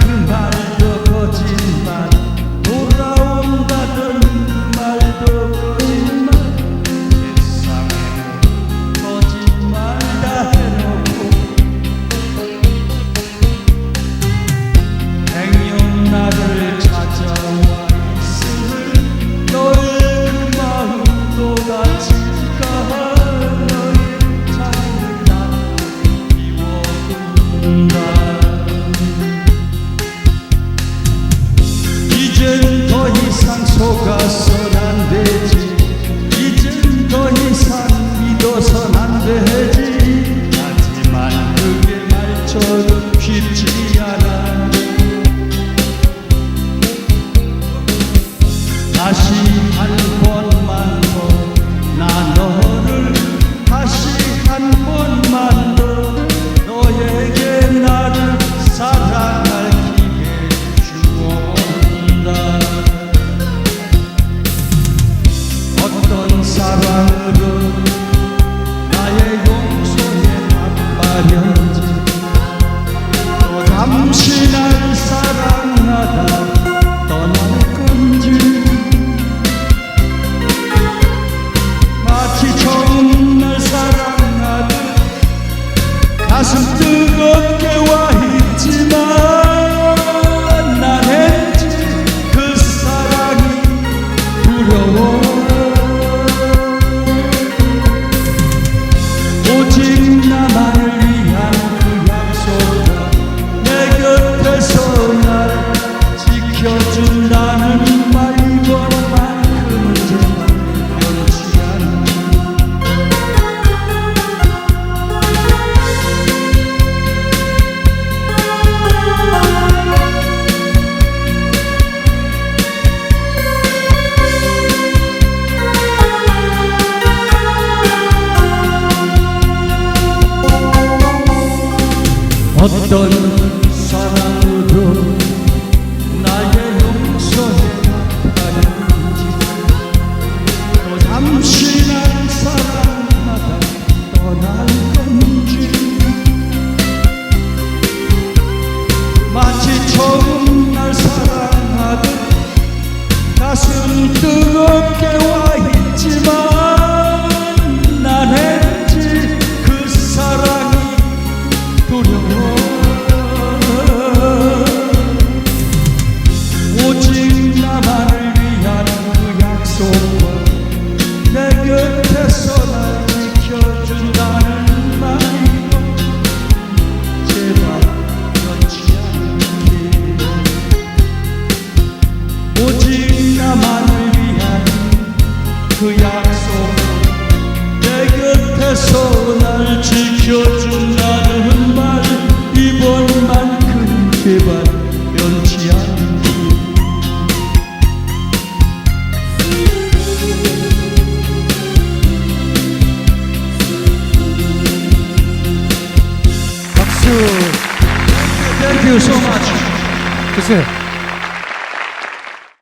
금방 Hiç yani your wall. 어떤 사랑으로 나의 용서해가는지 또 잠시 난 사랑하다 떠날 건지. 마치 처음 날 사랑하듯 가슴 뜨겁게 나만을 위한 그 약속 내 곁에서 날 지켜준다는 말 이번만큼 제발 변치 않게 박수. Thank you so much. 주세요.